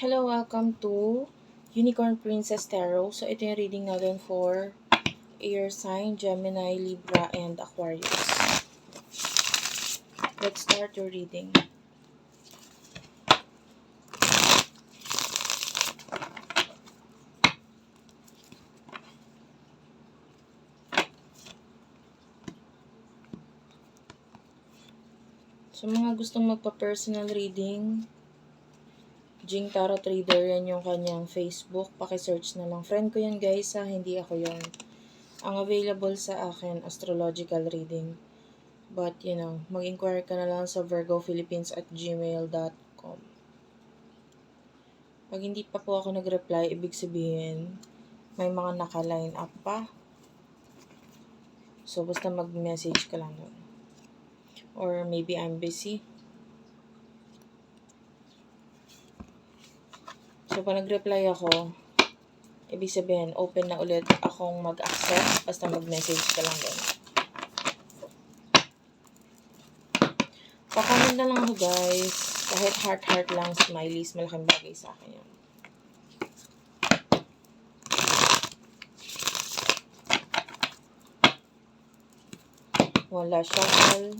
Hello, welcome to Unicorn Princess Tarot. So, ito yung reading natin for air sign, Gemini, Libra, and Aquarius. Let's start your reading. So, mga gustong magpa-personal reading, Jing Tarot Trader, yan yung kanyang Facebook. Paki-search na lang. Friend ko yan guys ha, hindi ako yon. Ang available sa akin, astrological reading. But, you know, mag-inquire ka na lang sa virgophilippines at gmail.com. Pag hindi pa po ako nag-reply, ibig sabihin, may mga naka-line up pa. So, basta mag-message ka lang doon. Or maybe I'm busy. So, pag nag-reply ako, ibig sabihin, open na ulit akong mag-accept. Basta mag-message ka lang doon. Pa-comment na lang ako, guys. Kahit heart-heart lang, smileys, malaking bagay sa akin yun. Wala shuffle.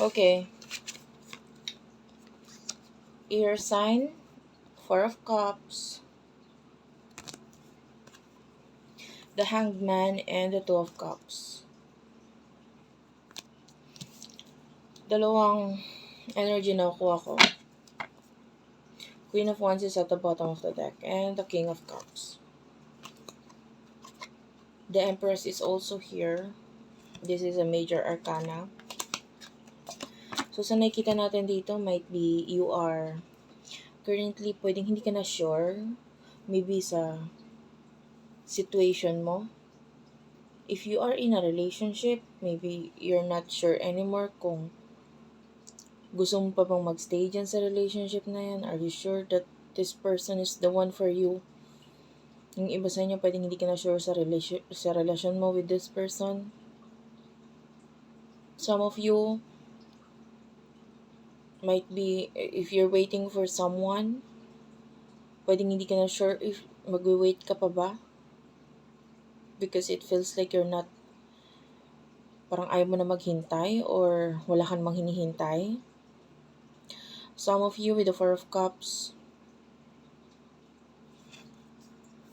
Okay. Ear sign, Four of Cups, the Hanged Man, and the Two of Cups. Dalawang energy na kuha ko. Queen of Wands is at the bottom of the deck, and the King of Cups. The Empress is also here. This is a major arcana. So, sa nakikita natin dito, might be you are currently pwedeng hindi ka na sure. Maybe sa situation mo. If you are in a relationship, maybe you're not sure anymore kung gusto mo pa bang magstay dyan sa relationship na yan. Are you sure that this person is the one for you? Yung iba sa inyo, pwedeng hindi ka na sure sa, relation, sa relasyon mo with this person. Some of you, might be if you're waiting for someone pwedeng hindi ka na sure if magwe-wait ka pa ba? Because it feels like you're not parang ayaw mo na maghintay or wala kang mang hinihintay some of you with the four of cups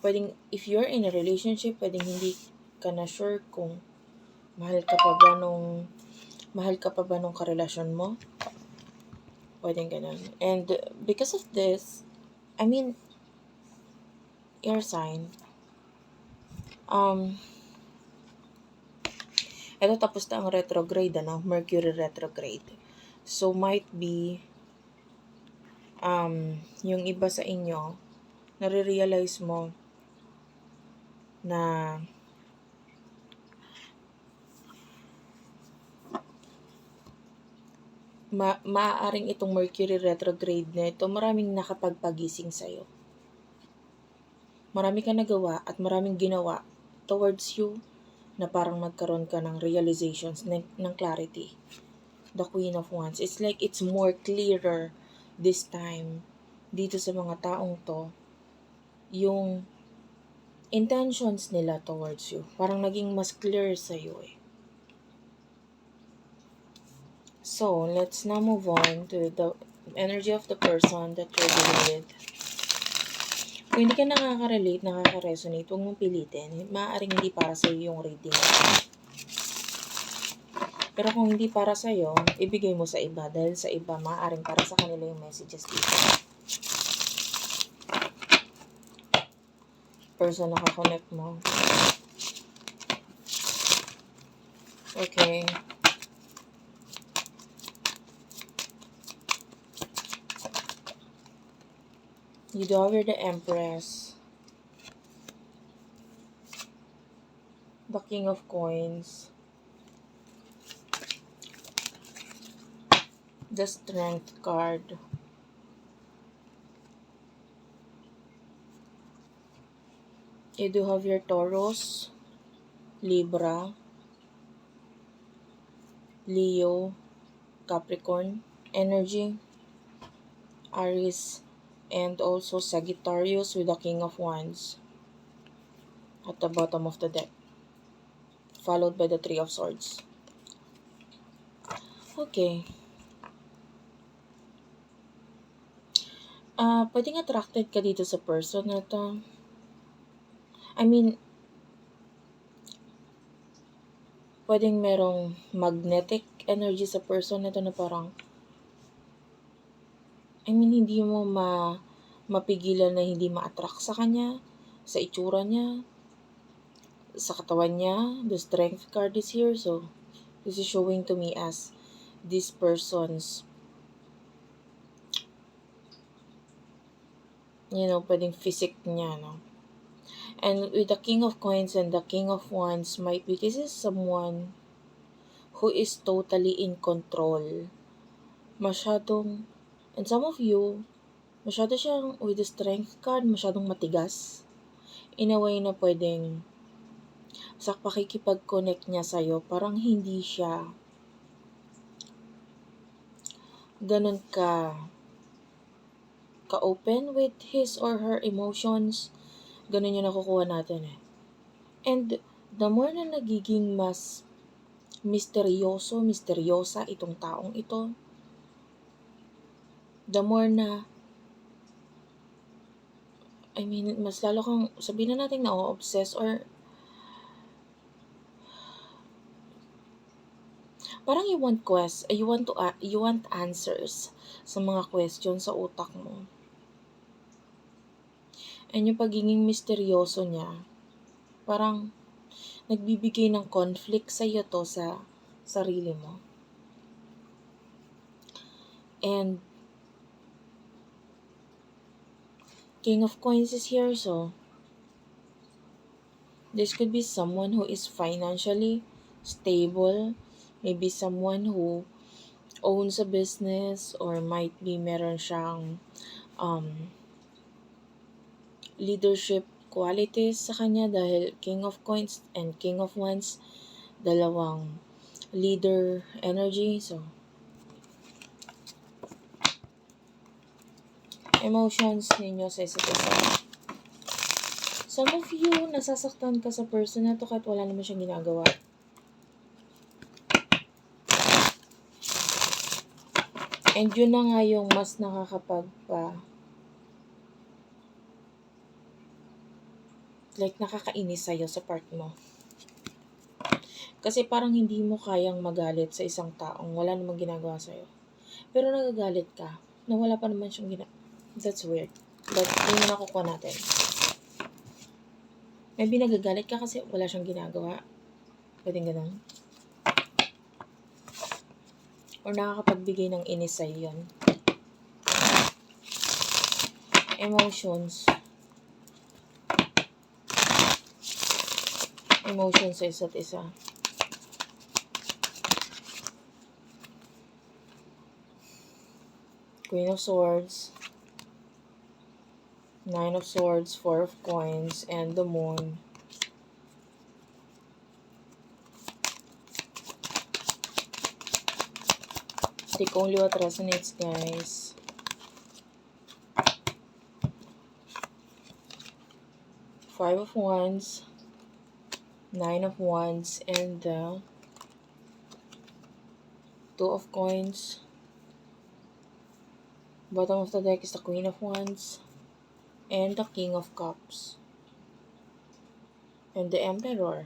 pwedeng if you're in a relationship pwedeng hindi ka na sure kung mahal ka pa ba nung mahal ka pa ba nung karelasyon mo Pwedeng ganun. And because of this, I mean, air sign, um, ito tapos na ang retrograde, ano? Mercury retrograde. So, might be, um, yung iba sa inyo, nare-realize mo na ma maaaring itong Mercury retrograde na ito, maraming nakapagpagising sa'yo. Marami ka nagawa at maraming ginawa towards you na parang nagkaroon ka ng realizations, ng, ng clarity. The Queen of Wands. It's like it's more clearer this time dito sa mga taong to yung intentions nila towards you. Parang naging mas clear sa'yo eh. So, let's now move on to the energy of the person that you're dealing with. Kung hindi ka nakaka-relate, nakaka-resonate, huwag mong pilitin. Maaaring hindi para sa iyo yung reading. Pero kung hindi para sa iyo, ibigay mo sa iba dahil sa iba maaaring para sa kanila yung messages dito. Person nakakonect mo. Okay. You Dover the Empress. The King of Coins. The Strength card. You do have your Taurus, Libra, Leo, Capricorn energy, Aries, and also Sagittarius with the King of Wands at the bottom of the deck, followed by the Three of Swords. Okay. Ah, pwedeng attracted ka dito sa person na to. I mean, pwedeng merong magnetic energy sa person na to na parang, I mean, hindi mo ma mapigilan na hindi ma-attract sa kanya, sa itsura niya, sa katawan niya. The strength card is here, so this is showing to me as this person's you know, pwedeng physique niya, no? And with the King of Coins and the King of Wands might be, this is someone who is totally in control. Masyadong, and some of you, masyado siyang, with the Strength card, masyadong matigas. In a way na pwedeng, sa pakikipag-connect niya sa'yo, parang hindi siya ganun ka ka-open with his or her emotions. Ganun yung nakukuha natin eh. And the more na nagiging mas misteryoso, misteryosa itong taong ito, the more na I mean, mas lalo kang, sabihin na natin na obsess or parang you want quest, you want to, uh, you want answers sa mga questions sa utak mo. And yung pagiging misteryoso niya, parang nagbibigay ng conflict sa iyo to sa sarili mo. And King of Coins is here, so this could be someone who is financially stable, maybe someone who owns a business or might be meron siyang um, leadership qualities sa kanya dahil King of Coins and King of Wands, dalawang leader energy. So, emotions ninyo sa isa't isa. Some of you, nasasaktan ka sa person na to kahit wala naman siyang ginagawa. And yun na nga yung mas nakakapagpa like nakakainis sa'yo sa part mo. Kasi parang hindi mo kayang magalit sa isang taong wala namang ginagawa sa'yo. Pero nagagalit ka na wala pa naman siyang ginagawa. That's weird. But yun yung nakukuha natin. Maybe nagagalit ka kasi wala siyang ginagawa. Pwedeng ganun. Or nakakapagbigay ng inis sa'yo yun. Emotions. emotion sa isa't isa. Queen of Swords, Nine of Swords, Four of Coins, and the Moon. Take only what resonates, guys. Five of Wands, Nine of Wands, and the Two of Coins. Bottom of the deck is the Queen of Wands and the King of Cups. And the Emperor.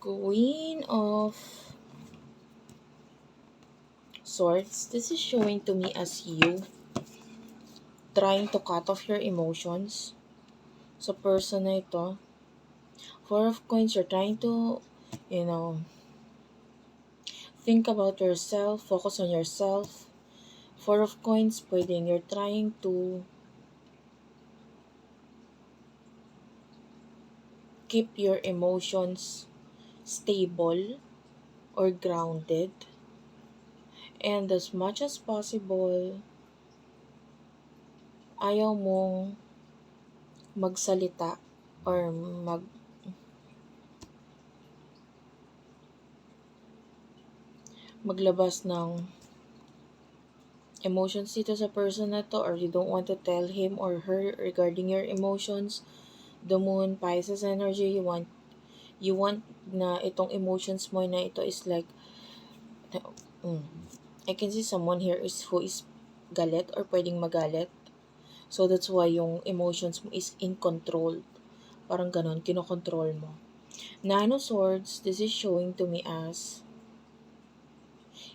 Queen of Swords. This is showing to me as you trying to cut off your emotions So, person na ito. Four of Coins, you're trying to, you know, think about yourself, focus on yourself. Four of Coins, pwedeng you're trying to keep your emotions stable or grounded. And as much as possible, ayaw mong magsalita or mag maglabas ng emotions dito sa person na to or you don't want to tell him or her regarding your emotions the moon Pisces energy you want you want na itong emotions mo na ito is like mm, I can see someone here is who is galit or pwedeng magalit. So that's why yung emotions mo is in control. Parang ganon kinokontrol mo. Nine of Swords this is showing to me as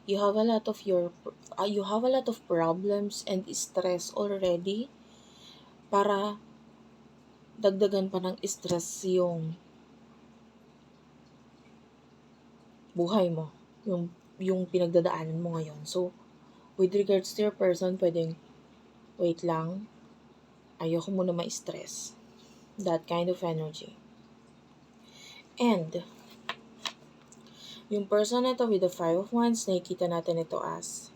you have a lot of your uh, you have a lot of problems and stress already para dagdagan pa ng stress yung buhay mo yung yung pinagdadaanan mo ngayon. So with regards to your person pwedeng wait lang. Ayoko muna ma-stress that kind of energy. And yung person na to with the Five of Wands, nakikita natin ito as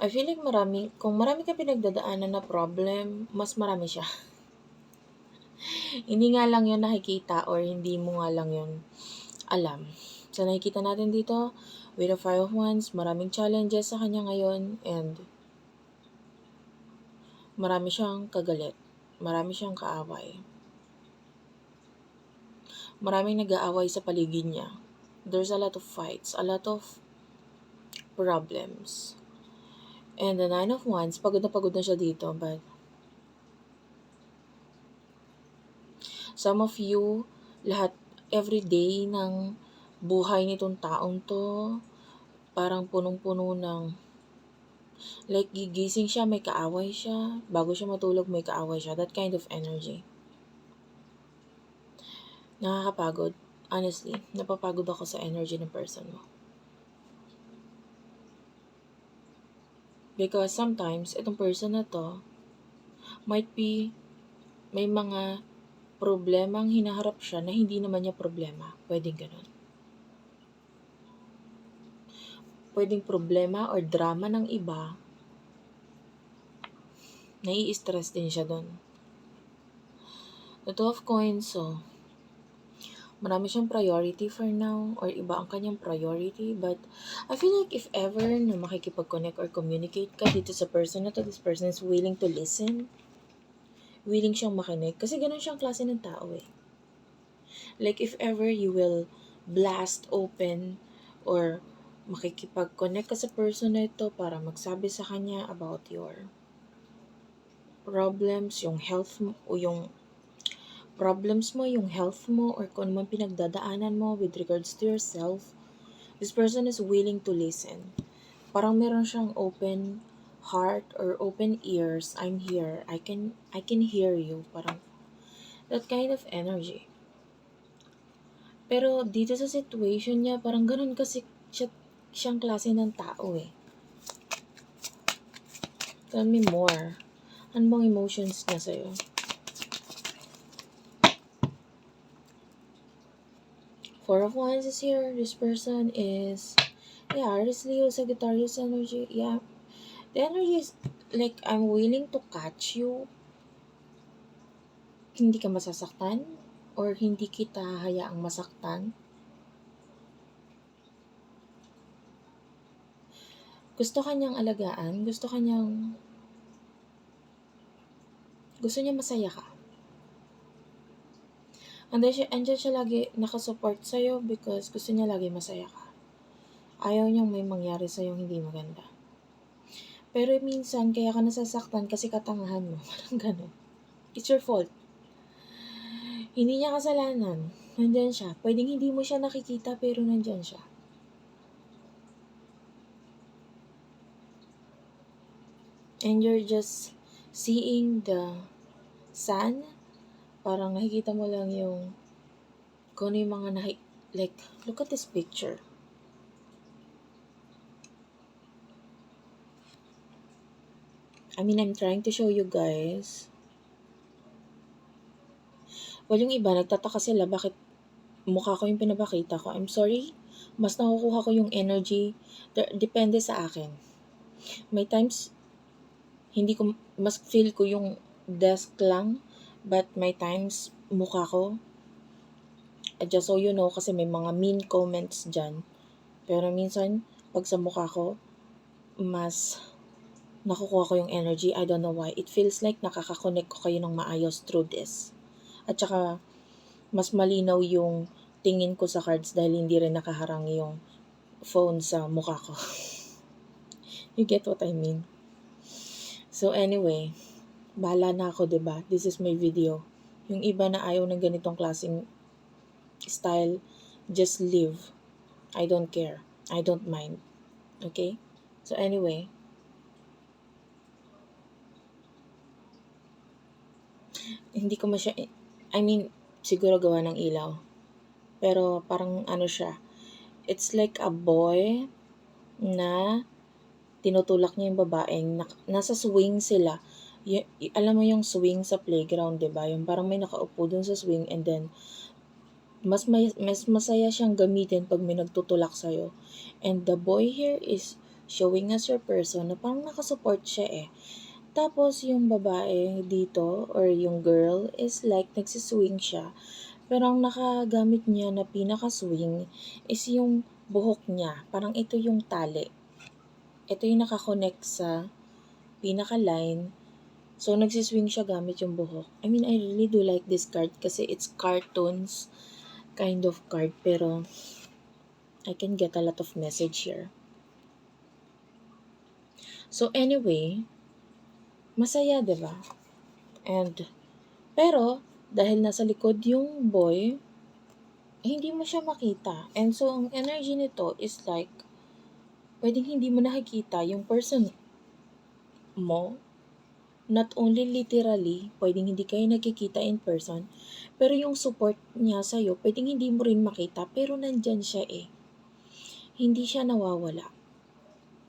I feel like marami, kung marami ka pinagdadaanan na problem, mas marami siya. hindi nga lang yun nakikita or hindi mo nga lang yun alam. So, nakikita natin dito, with the Five of Wands, maraming challenges sa kanya ngayon and marami siyang kagalit. Marami siyang kaaway. Maraming nag-aaway sa paligid niya. There's a lot of fights, a lot of problems. And the Nine of Wands, pagod na pagod na siya dito, but some of you, lahat, every day ng buhay nitong taong to, parang punong-puno ng Like, gigising siya, may kaaway siya. Bago siya matulog, may kaaway siya. That kind of energy. Nakakapagod. Honestly, napapagod ako sa energy ng person mo. Because sometimes, itong person na to, might be, may mga problemang hinaharap siya na hindi naman niya problema. Pwedeng ganun. Pwedeng problema or drama ng iba, nai-stress din siya doon. The Two of Coins, so, marami siyang priority for now, or iba ang kanyang priority, but I feel like if ever na makikipag-connect or communicate ka dito sa person na to, this person is willing to listen, willing siyang makinig, kasi ganun siyang klase ng tao eh. Like if ever you will blast open or makikipag-connect ka sa person na ito para magsabi sa kanya about your problems, yung health mo, o yung problems mo, yung health mo, or kung man pinagdadaanan mo with regards to yourself, this person is willing to listen. Parang meron siyang open heart or open ears. I'm here. I can I can hear you. Parang that kind of energy. Pero dito sa situation niya, parang ganun kasi siyang klase ng tao eh. Tell me more. Ano bang emotions niya sa'yo? Four of Wands is here. This person is, yeah, Aries, Leo, Sagittarius energy. Yeah. The energy is, like, I'm willing to catch you. Hindi ka masasaktan or hindi kita hayaang masaktan. Gusto kanyang alagaan, gusto kanyang gusto niya masaya ka. Andyan siya, andyan siya lagi nakasupport sa'yo because gusto niya lagi masaya ka. Ayaw niyang may mangyari sa'yo hindi maganda. Pero minsan, kaya ka nasasaktan kasi katangahan mo. Parang ganun. It's your fault. Hindi niya kasalanan. Nandyan siya. Pwedeng hindi mo siya nakikita pero nandyan siya. And you're just seeing the sun, parang nakikita mo lang yung kung ano yung mga nahi, like, look at this picture. I mean, I'm trying to show you guys. Well, yung iba, nagtataka sila bakit mukha ko yung pinapakita ko. I'm sorry, mas nakukuha ko yung energy. De- depende sa akin. May times, hindi ko, mas feel ko yung desk lang. But may times, mukha ko. Just so you know, kasi may mga mean comments dyan. Pero minsan, pag sa mukha ko, mas nakukuha ko yung energy. I don't know why. It feels like nakakakonect ko kayo ng maayos through this. At saka, mas malinaw yung tingin ko sa cards dahil hindi rin nakaharang yung phone sa mukha ko. you get what I mean? So anyway, bahala na ako, ba? This is my video. Yung iba na ayaw ng ganitong klaseng style, just live. I don't care. I don't mind. Okay? So anyway, hindi ko masya, I mean, siguro gawa ng ilaw. Pero parang ano siya, it's like a boy na tinutulak niya yung babaeng, nak- nasa swing sila. Y- alam mo yung swing sa playground, 'di ba? Yung parang may nakaupo dun sa swing and then mas may, mas masaya siyang gamitin pag may nagtutulak sa'yo. And the boy here is showing us your person na parang nakasupport siya eh. Tapos yung babae dito or yung girl is like nagsiswing siya. Pero ang nakagamit niya na pinaka-swing is yung buhok niya. Parang ito yung tali. Ito yung nakakonect sa pinaka-line. So, nagsiswing siya gamit yung buhok. I mean, I really do like this card kasi it's cartoons kind of card. Pero, I can get a lot of message here. So, anyway, masaya, ba? And, pero, dahil nasa likod yung boy, hindi mo siya makita. And so, ang energy nito is like, pwedeng hindi mo nakikita yung person mo. Not only literally, pwedeng hindi kayo nakikita in person, pero yung support niya sa'yo, pwedeng hindi mo rin makita, pero nandyan siya eh. Hindi siya nawawala.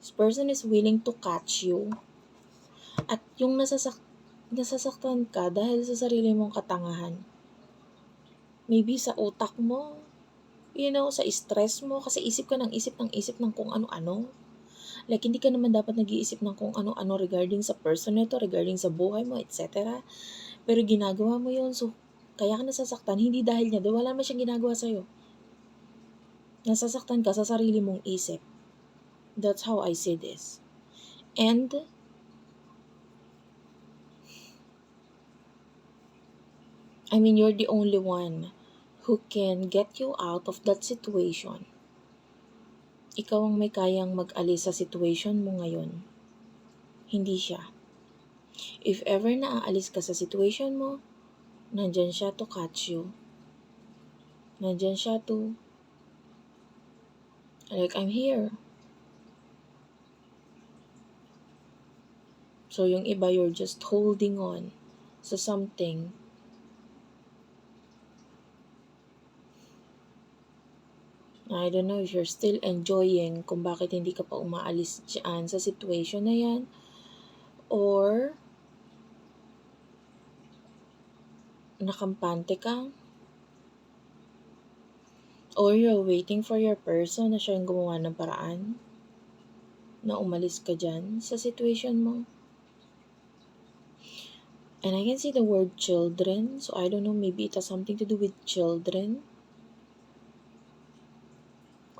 This person is willing to catch you. At yung nasasak nasasaktan ka dahil sa sarili mong katangahan. Maybe sa utak mo, you know, sa stress mo, kasi isip ka ng isip ng isip ng kung ano-ano. Like, hindi ka naman dapat nag-iisip ng kung ano-ano regarding sa person nito, regarding sa buhay mo, etc. Pero ginagawa mo yun, so, kaya ka nasasaktan, hindi dahil niya, wala naman siyang ginagawa sa'yo. Nasasaktan ka sa sarili mong isip. That's how I see this. And, I mean, you're the only one who can get you out of that situation. Ikaw ang may kayang mag-alis sa situation mo ngayon. Hindi siya. If ever na aalis ka sa situation mo, nandyan siya to catch you. Nandyan siya to, like, I'm here. So, yung iba, you're just holding on sa something I don't know if you're still enjoying kung bakit hindi ka pa umaalis dyan sa situation na yan. Or, nakampante ka. Or you're waiting for your person na siya yung gumawa ng paraan na umalis ka dyan sa situation mo. And I can see the word children. So I don't know, maybe it has something to do with children.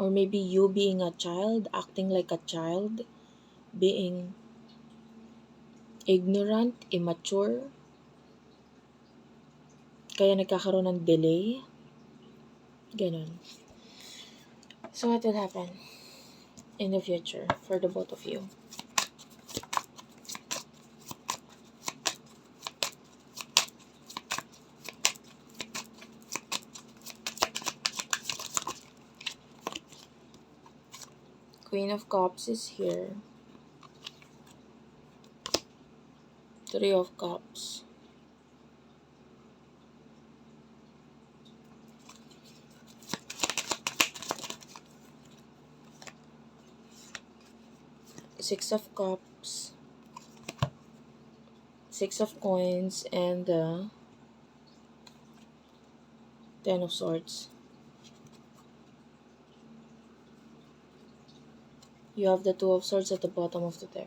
Or maybe you being a child, acting like a child, being ignorant, immature. Kaya nagkakaroon ng delay. Ganon. So what will happen in the future for the both of you? Queen of Cups is here. Three of Cups. Six of Cups. Six of Coins and the Ten of Swords. You have the Two of Swords at the bottom of the deck.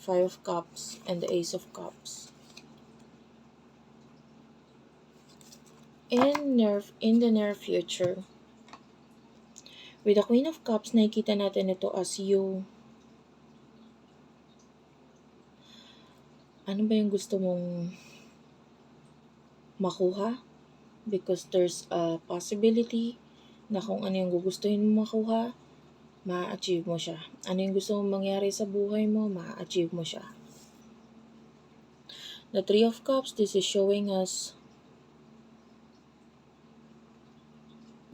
Five of Cups and the Ace of Cups. In, near, in the near future, with the Queen of Cups, nakikita natin ito as you. Ano ba yung gusto mong makuha? Because there's a possibility na kung ano yung gugustuhin mo makuha, ma-achieve mo siya. Ano yung gusto mong mangyari sa buhay mo, ma-achieve mo siya. The Three of Cups, this is showing us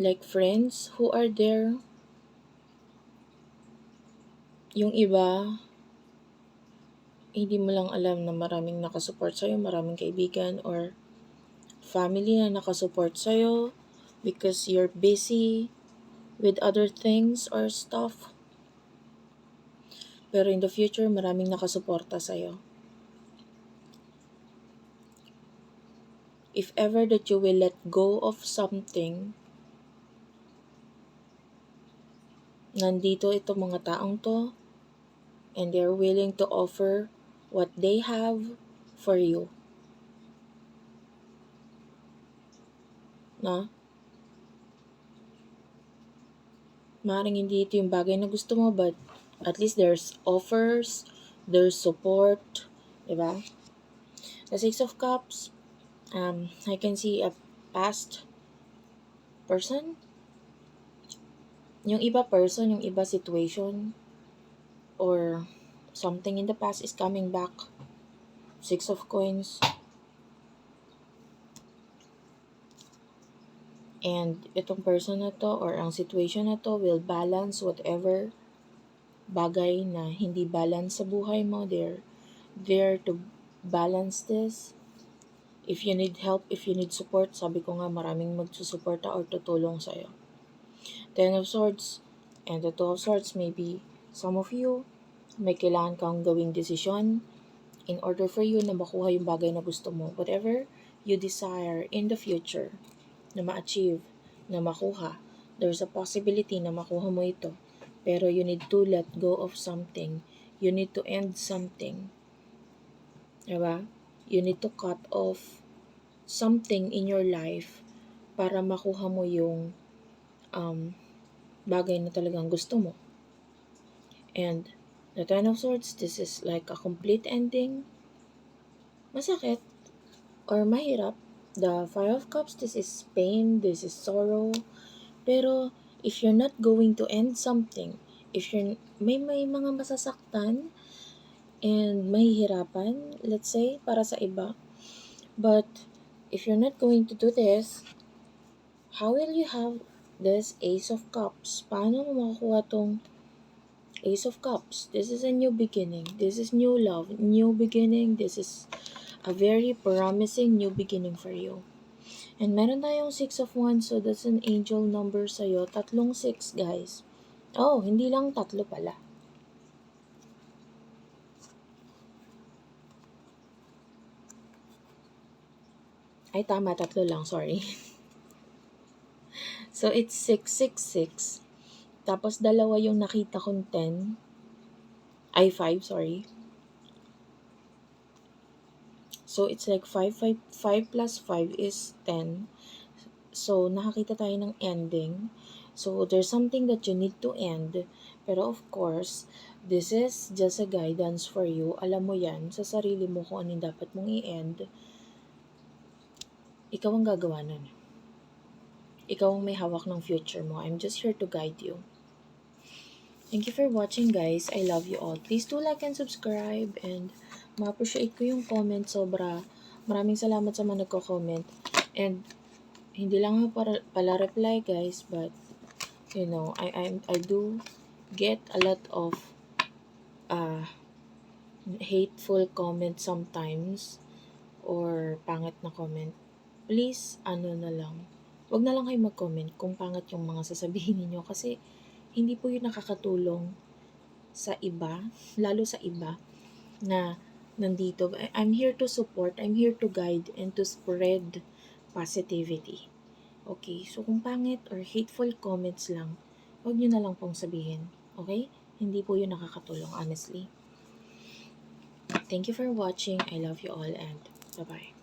like friends who are there. Yung iba, hindi mo lang alam na maraming nakasupport sa'yo, maraming kaibigan or family na nakasupport sa'yo because you're busy with other things or stuff. Pero in the future, maraming nakasuporta sa'yo. If ever that you will let go of something, nandito itong mga taong to, and they're willing to offer what they have for you. No? Maaaring hindi ito yung bagay na gusto mo, but at least there's offers, there's support, di ba? The Six of Cups, um, I can see a past person. Yung iba person, yung iba situation, or something in the past is coming back. Six of Coins. And itong person na to or ang situation na to will balance whatever bagay na hindi balance sa buhay mo. They're there to balance this. If you need help, if you need support, sabi ko nga maraming magsusuporta or tutulong sa'yo. Ten of Swords and the Two of Swords, maybe some of you, may kailangan kang gawing desisyon in order for you na makuha yung bagay na gusto mo. Whatever you desire in the future na ma-achieve, na makuha, there's a possibility na makuha mo ito. Pero you need to let go of something. You need to end something. Diba? You need to cut off something in your life para makuha mo yung um, bagay na talagang gusto mo. And the Ten of Swords, this is like a complete ending. Masakit or mahirap. The Five of Cups, this is pain, this is sorrow. Pero if you're not going to end something, if you're, may, may mga masasaktan and mahihirapan, let's say, para sa iba. But if you're not going to do this, how will you have this Ace of Cups? Paano mo makukuha tong Ace of Cups? This is a new beginning. This is new love, new beginning. This is a very promising new beginning for you. And meron tayong 6 of Wands, so that's an angel number sa'yo. Tatlong 6, guys. Oh, hindi lang tatlo pala. Ay, tama, tatlo lang, sorry. so, it's 666. Tapos, dalawa yung nakita kong 10. Ay, 5, sorry. So, it's like 5, 5, 5 plus 5 is 10. So, nakakita tayo ng ending. So, there's something that you need to end. Pero of course, this is just a guidance for you. Alam mo yan, sa sarili mo kung ano dapat mong i-end. Ikaw ang gagawa nun. Ikaw ang may hawak ng future mo. I'm just here to guide you. Thank you for watching guys. I love you all. Please do like and subscribe and ma-appreciate ko yung comment sobra. Maraming salamat sa mga nagko-comment. And hindi lang para, pala reply guys, but you know, I I I do get a lot of uh hateful comments sometimes or pangit na comment. Please, ano na lang. Huwag na lang kayo mag-comment kung pangit yung mga sasabihin niyo kasi hindi po yun nakakatulong sa iba, lalo sa iba na nandito. I'm here to support, I'm here to guide and to spread positivity. Okay, so kung pangit or hateful comments lang, Huwag nyo na lang pong sabihin. Okay? Hindi po yun nakakatulong, honestly. Thank you for watching. I love you all and bye-bye.